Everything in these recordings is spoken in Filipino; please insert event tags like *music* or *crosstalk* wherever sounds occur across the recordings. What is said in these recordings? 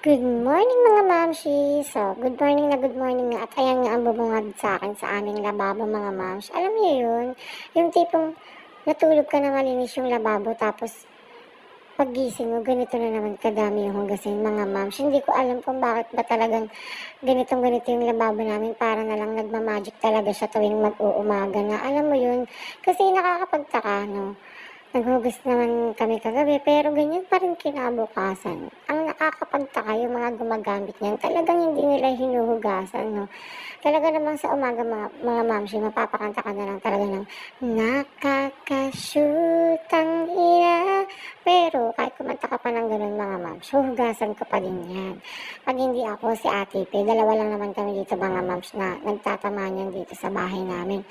Good morning mga mamshi! So, good morning na good morning nga. At ayan nga ang bubungad sa akin sa aming lababo mga mamsh. Alam niyo yun? Yung tipong natulog ka na malinis yung lababo tapos paggising mo, ganito na naman kadami yung hugasin mga mamsh. Hindi ko alam kung bakit ba talagang ganitong ganito yung lababo namin. Para na lang nagmamagic talaga siya tuwing mag-uumaga na. Alam mo yun? Kasi nakakapagtaka, no? Naghugas naman kami kagabi, pero ganyan pa rin kinabukasan. Ang nakakapagtaka yung mga gumagamit niyan, talagang hindi nila hinuhugasan, no? Talaga namang sa umaga, mga, mga mamsi, mapapakanta ka na lang talaga ng nakakashoot ang ina. Pero kahit kumanta ka pa ng ganun, mga mams, huhugasan ko pa din yan. Pag hindi ako, si Ate Pe, dalawa lang naman kami dito, mga mams, na nagtatamaan dito sa bahay namin.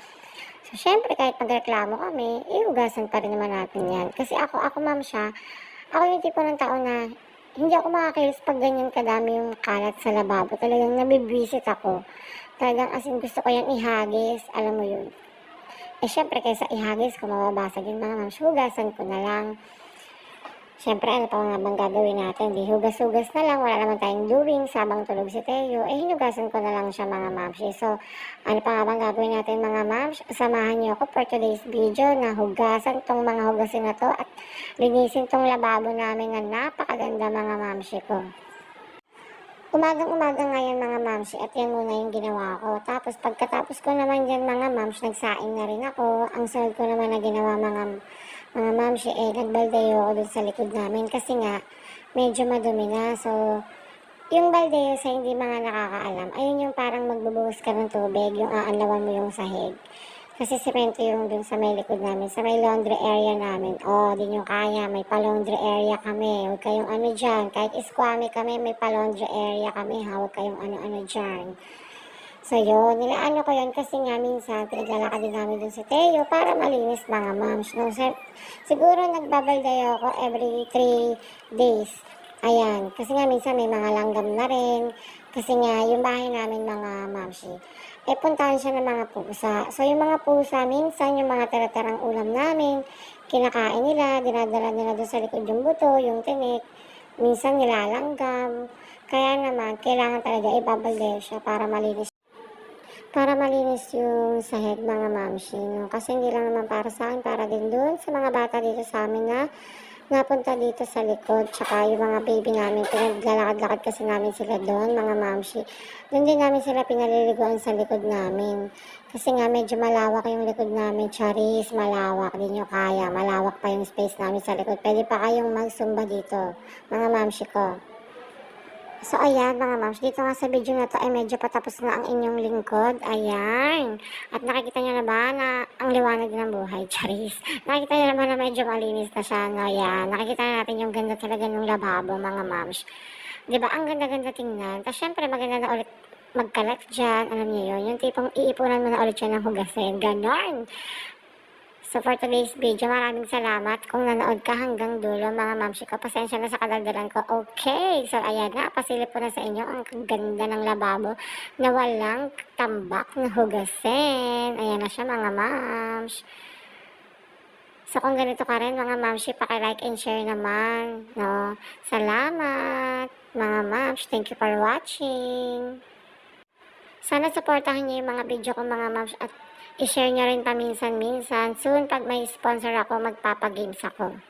So, syempre, kahit magreklamo kami, iugasan pa rin naman natin yan. Kasi ako, ako ma'am siya, ako yung tipo ng tao na hindi ako makakilos pag ganyan kadami yung kalat sa lababo. Talagang nabibwisit ako. Talagang as in gusto ko yan ihagis, alam mo yun. Eh, syempre, kaysa ihagis ko, mababasag yung mga ma'am, hugasan ko na lang. Siyempre, ano pa nga bang gagawin natin? Di hugas-hugas na lang, wala naman tayong doing, sabang tulog si Teo. Eh, hinugasan ko na lang siya mga mamshi. So, ano pa nga bang gagawin natin mga mams? Samahan niyo ako for today's video na hugasan tong mga hugasin na to at linisin tong lababo namin na napakaganda mga mamshi ko. Umagang umaga ngayon mga mamshi at yan muna yung ginawa ko. Tapos pagkatapos ko naman dyan mga mams, nagsaing na rin ako. Ang sunod ko naman na ginawa mga mga mamshi eh, nagbaldayo ako dun sa likod namin kasi nga medyo madumi na. So, yung baldeyo sa hindi mga nakakaalam, ayun yung parang magbubuhos ka ng tubig, yung aanlawan mo yung sahig. Kasi semento yung dun sa may likod namin, sa may laundry area namin. Oh, di nyo kaya, may pa-laundry area kami. Huwag kayong ano dyan. Kahit iskwami kami, may pa-laundry area kami. Huwag kayong ano-ano dyan. So yun, nilaano ko yun kasi nga minsan pinaglalakad din namin dun si Teo para malinis mga moms. No? Sig- siguro nagbabaldayo ako every 3 days. Ayan, kasi nga minsan may mga langgam na rin. Kasi nga yung bahay namin mga mamshi, eh puntahan siya ng mga pusa. So yung mga pusa, minsan yung mga tira-tirang ulam namin, kinakain nila, dinadala nila doon sa likod yung buto, yung tinik. Minsan nilalanggam. Kaya naman, kailangan talaga ibabaldayo siya para malinis para malinis yung sahig mga mamshi, no? Kasi hindi lang naman para sa akin, para din doon sa mga bata dito sa amin na napunta dito sa likod. Tsaka yung mga baby namin, pinaglalakad-lakad kasi namin sila doon, mga mamshi. Doon din namin sila pinaliliguan sa likod namin. Kasi nga medyo malawak yung likod namin, charis, malawak. Di nyo kaya, malawak pa yung space namin sa likod. Pwede pa kayong magsumba dito, mga mamshi ko. So, ayan mga moms, dito nga sa video na to ay medyo patapos na ang inyong lingkod. Ayan. At nakikita nyo na ba na ang liwanag ng buhay, *laughs* Charis? Nakikita nyo naman na medyo malinis na siya, no? Ayan. Nakikita na natin yung ganda talaga ng lababo, mga moms. Ba? Ang ganda-ganda tingnan. Tapos, syempre, maganda na ulit magkalat dyan. Alam niyo yun? Yung tipong iipunan mo na ulit siya ng hugasin. Ganon. So for today's video, maraming salamat kung nanood ka hanggang dulo mga mamshi ko. Pasensya na sa kadaldalan ko. Okay, so ayan na, pasilip ko na sa inyo ang ganda ng lababo na walang tambak na hugasin. Ayan na siya mga mams. So kung ganito ka rin mga mamshi, paki-like and share naman. No? Salamat mga mams. Thank you for watching. Sana supportahan niyo yung mga video ko mga mams at i-share niyo rin paminsan-minsan. Soon pag may sponsor ako, magpapagames ako.